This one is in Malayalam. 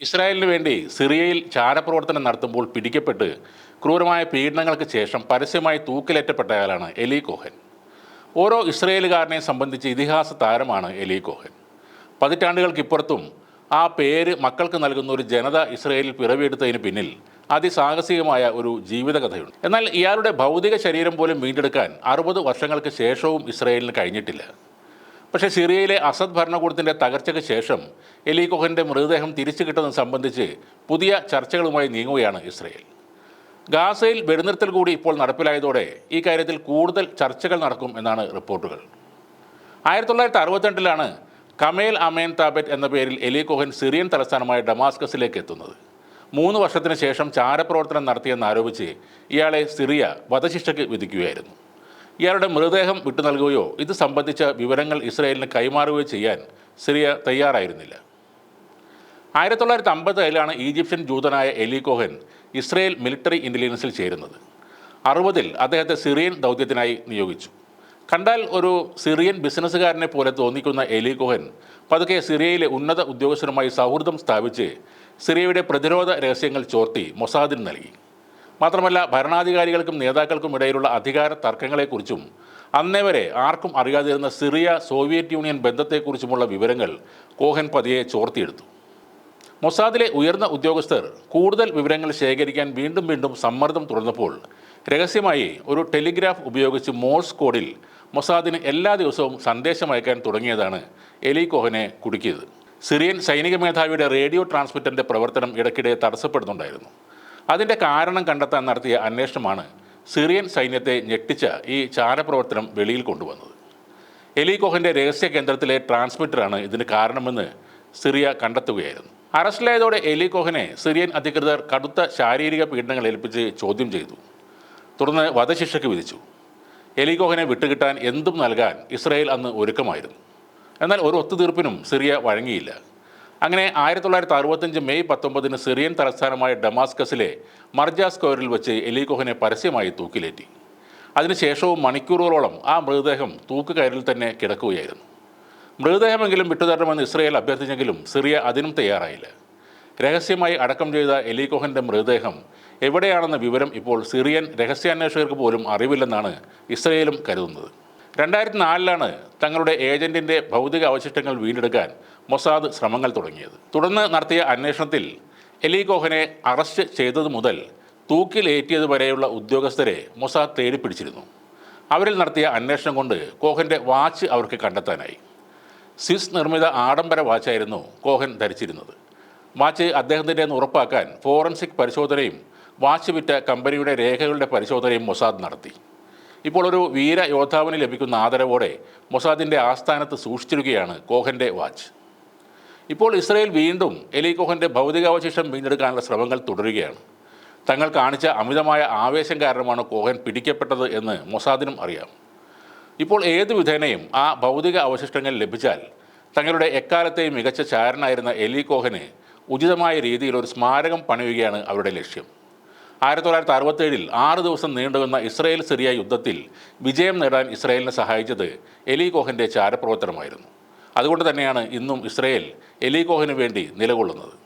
ഇസ്രായേലിന് വേണ്ടി സിറിയയിൽ ചാരപ്രവർത്തനം നടത്തുമ്പോൾ പിടിക്കപ്പെട്ട് ക്രൂരമായ പീഡനങ്ങൾക്ക് ശേഷം പരസ്യമായി തൂക്കിലേറ്റപ്പെട്ടയാളാണ് എലി കോഹൻ. ഓരോ ഇസ്രയേലുകാരനെ സംബന്ധിച്ച് ഇതിഹാസ താരമാണ് എലി കോഹൻ. പതിറ്റാണ്ടുകൾക്കിപ്പുറത്തും ആ പേര് മക്കൾക്ക് നൽകുന്ന ഒരു ജനത ഇസ്രയേലിൽ പിറവിയെടുത്തതിന് പിന്നിൽ അതിസാഹസികമായ ഒരു ജീവിതകഥയുണ്ട്. എന്നാൽ ഇയാളുടെ ഭൗതിക ശരീരം പോലും വീണ്ടെടുക്കാൻ അറുപത് വർഷങ്ങൾക്ക് ശേഷവും ഇസ്രയേലിന് കഴിഞ്ഞിട്ടില്ല. പക്ഷേ സിറിയയിലെ അസദ് ഭരണകൂടത്തിന്റെ തകർച്ചയ്ക്ക് ശേഷം എലി മൃതദേഹം തിരിച്ചു കിട്ടുന്നത് സംബന്ധിച്ച് പുതിയ ചർച്ചകളുമായി നീങ്ങുകയാണ് ഇസ്രയേൽ. ഗാസയിൽ വെടിനിർത്തൽ കൂടി ഇപ്പോൾ നടപ്പിലായതോടെ ഈ കാര്യത്തിൽ കൂടുതൽ ചർച്ചകൾ നടക്കും എന്നാണ് റിപ്പോർട്ടുകൾ. ആയിരത്തി തൊള്ളായിരത്തി അറുപത്തിരണ്ടിലാണ് കമേൽ അമേൻ താബറ്റ് എന്ന പേരിൽ എലി കോഹൻ സിറിയൻ തലസ്ഥാനമായ ഡമാസ്കസിലേക്ക് എത്തുന്നത്. മൂന്ന് വർഷത്തിന് ശേഷം ചാരപ്രവർത്തനം നടത്തിയെന്ന് നടത്തിയെന്നാരോപിച്ച് ഇയാളെ സിറിയ വധശിക്ഷയ്ക്ക് വിധിക്കുകയായിരുന്നു. ഇയാളുടെ മൃതദേഹം വിട്ടു നൽകുകയോ ഇത് സംബന്ധിച്ച വിവരങ്ങൾ ഇസ്രായേലിന് കൈമാറുകയോ ചെയ്യാൻ സിറിയ തയ്യാറായിരുന്നില്ല. ആയിരത്തി തൊള്ളായിരത്തി അമ്പത്തി ഏഴിലാണ് ഈജിപ്ഷ്യൻ ജൂതനായ എലി കോഹൻ ഇസ്രയേൽ മിലിറ്ററി ഇന്റലിജൻസിൽ ചേരുന്നത്. അറുപതിൽ അദ്ദേഹത്തെ സിറിയൻ ദൗത്യത്തിനായി നിയോഗിച്ചു. കണ്ടാൽ ഒരു സിറിയൻ ബിസിനസ്സുകാരനെ പോലെ തോന്നിക്കുന്ന എലി കോഹൻ പതുക്കെ സിറിയയിലെ ഉന്നത ഉദ്യോഗസ്ഥരുമായി സൗഹൃദം സ്ഥാപിച്ച് സിറിയയുടെ പ്രതിരോധ രഹസ്യങ്ങൾ ചോർത്തി മൊസാദിന് നൽകി. മാത്രമല്ല ഭരണാധികാരികൾക്കും നേതാക്കൾക്കും ഇടയിലുള്ള അധികാര തർക്കങ്ങളെക്കുറിച്ചും അന്നേ വരെ ആർക്കും അറിയാതിരുന്ന സിറിയ സോവിയറ്റ് യൂണിയൻ ബന്ധത്തെക്കുറിച്ചുമുള്ള വിവരങ്ങൾ കോഹൻ പതിയെ ചോർത്തിയെടുത്തു. മൊസാദിലെ ഉയർന്ന ഉദ്യോഗസ്ഥർ കൂടുതൽ വിവരങ്ങൾ ശേഖരിക്കാൻ വീണ്ടും വീണ്ടും സമ്മർദ്ദം തുടർന്നപ്പോൾ രഹസ്യമായി ഒരു ടെലിഗ്രാഫ് ഉപയോഗിച്ച് മോഴ്സ് കോഡിൽ മൊസാദിന് എല്ലാ ദിവസവും സന്ദേശം അയക്കാൻ തുടങ്ങിയതാണ് എലി കോഹനെ കുടുക്കിയത്. സിറിയൻ സൈനിക മേധാവിയുടെ റേഡിയോ ട്രാൻസ്മിറ്ററിന്റെ പ്രവർത്തനം ഇടയ്ക്കിടെ തടസ്സപ്പെടുന്നുണ്ടായിരുന്നു. അതിന്റെ കാരണം കണ്ടെത്താൻ നടത്തിയ അന്വേഷണമാണ് സിറിയൻ സൈന്യത്തെ ഞെട്ടിച്ച ഈ ചാരപ്രവർത്തനം വെളിയിൽ കൊണ്ടുവന്നത്. എലികോഹന്റെ രഹസ്യ കേന്ദ്രത്തിലെ ട്രാൻസ്മിറ്ററാണ് ഇതിന് കാരണമെന്ന് സിറിയ കണ്ടെത്തുകയായിരുന്നു. അറസ്റ്റിലായതോടെ എലികോഹനെ സിറിയൻ അധികൃതർ കടുത്ത ശാരീരിക പീഡനങ്ങൾ ഏൽപ്പിച്ച് ചോദ്യം ചെയ്തു. തുടർന്ന് വധശിക്ഷയ്ക്ക് വിധിച്ചു. എലികോഹനെ വിട്ടുകിട്ടാൻ എന്തും നൽകാൻ ഇസ്രായേൽ അന്ന് ഒരുക്കമായിരുന്നു. എന്നാൽ ഒരു ഒത്തുതീർപ്പിനും സിറിയ വഴങ്ങിയില്ല. അങ്ങനെ ആയിരത്തി തൊള്ളായിരത്തി അറുപത്തഞ്ച് മെയ് പത്തൊമ്പതിന് സിറിയൻ തലസ്ഥാനമായ ഡമാസ്കസിലെ മർജ സ്ക്വയറിൽ വെച്ച് എലികോഹനെ പരസ്യമായി തൂക്കിലേറ്റി. അതിനുശേഷവും മണിക്കൂറുകളോളം ആ മൃതദേഹം തൂക്കുകയറിൽ തന്നെ കിടക്കുകയായിരുന്നു. മൃതദേഹമെങ്കിലും വിട്ടുതരണമെന്ന് ഇസ്രയേൽ അഭ്യർത്ഥിച്ചെങ്കിലും സിറിയ അതിനും തയ്യാറായില്ല. രഹസ്യമായി അടക്കം ചെയ്ത എലികോഹന്റെ മൃതദേഹം എവിടെയാണെന്ന വിവരം ഇപ്പോൾ സിറിയൻ രഹസ്യാന്വേഷകർക്ക് പോലും അറിവില്ലെന്നാണ് ഇസ്രയേലും കരുതുന്നത്. രണ്ടായിരത്തി നാലിലാണ് തങ്ങളുടെ ഏജന്റിന്റെ ഭൗതിക അവശിഷ്ടങ്ങൾ വീണ്ടെടുക്കാൻ മൊസാദ് ശ്രമങ്ങൾ തുടങ്ങിയത്. തുടർന്ന് നടത്തിയ അന്വേഷണത്തിൽ എലി കോഹനെ അറസ്റ്റ് ചെയ്തത് മുതൽ തൂക്കിലേറ്റിയത് വരെയുള്ള ഉദ്യോഗസ്ഥരെ മൊസാദ് തേടിപ്പിടിച്ചിരുന്നു. അവരിൽ നടത്തിയ അന്വേഷണം കൊണ്ട് കോഹന്റെ വാച്ച് അവർക്ക് കണ്ടെത്താനായി. സ്വിസ് നിർമ്മിത ആഡംബര വാച്ചായിരുന്നു കോഹൻ ധരിച്ചിരുന്നത്. വാച്ച് അദ്ദേഹത്തിന്റെ ഉറപ്പാക്കാൻ ഫോറൻസിക് പരിശോധനയും വാച്ച് വിറ്റ കമ്പനിയുടെ രേഖകളുടെ പരിശോധനയും മൊസാദ് നടത്തി. ഇപ്പോൾ ഒരു വീര യോദ്ധാവിന് ലഭിക്കുന്ന ആദരവോടെ മൊസാദിന്റെ ആസ്ഥാനത്ത് സൂക്ഷിച്ചിരിക്കുകയാണ് കോഹന്റെ വാച്ച്. ഇപ്പോൾ ഇസ്രയേൽ വീണ്ടും എലി കോഹന്റെ ഭൗതികാവശേഷം വീണ്ടെടുക്കാനുള്ള ശ്രമങ്ങൾ തുടരുകയാണ്. തങ്ങൾ കാണിച്ച അമിതമായ ആവേശം കാരണമാണ് കോഹൻ പിടിക്കപ്പെട്ടത് എന്ന് മൊസാദിനും അറിയാം. ഇപ്പോൾ ഏത് വിധേനയും ആ ഭൗതിക അവശിഷ്ടങ്ങൾ ലഭിച്ചാൽ തങ്ങളുടെ എക്കാലത്തെയും മികച്ച ചാരനായിരുന്ന എലി കോഹന് ഉചിതമായ രീതിയിൽ ഒരു സ്മാരകം പണിയുകയാണ് അവരുടെ ലക്ഷ്യം. ആയിരത്തി തൊള്ളായിരത്തി അറുപത്തേഴിൽ ആറ് ദിവസം നീണ്ടുവന്ന ഇസ്രയേൽ സിറിയ യുദ്ധത്തിൽ വിജയം നേടാൻ ഇസ്രയേലിനെ സഹായിച്ചത് എലി കോഹന്റെ ചാരപ്രവർത്തനമായിരുന്നു. അതുകൊണ്ട് തന്നെയാണ് ഇന്നും ഇസ്രയേൽ എലി കോഹന് വേണ്ടി നിലകൊള്ളുന്നത്.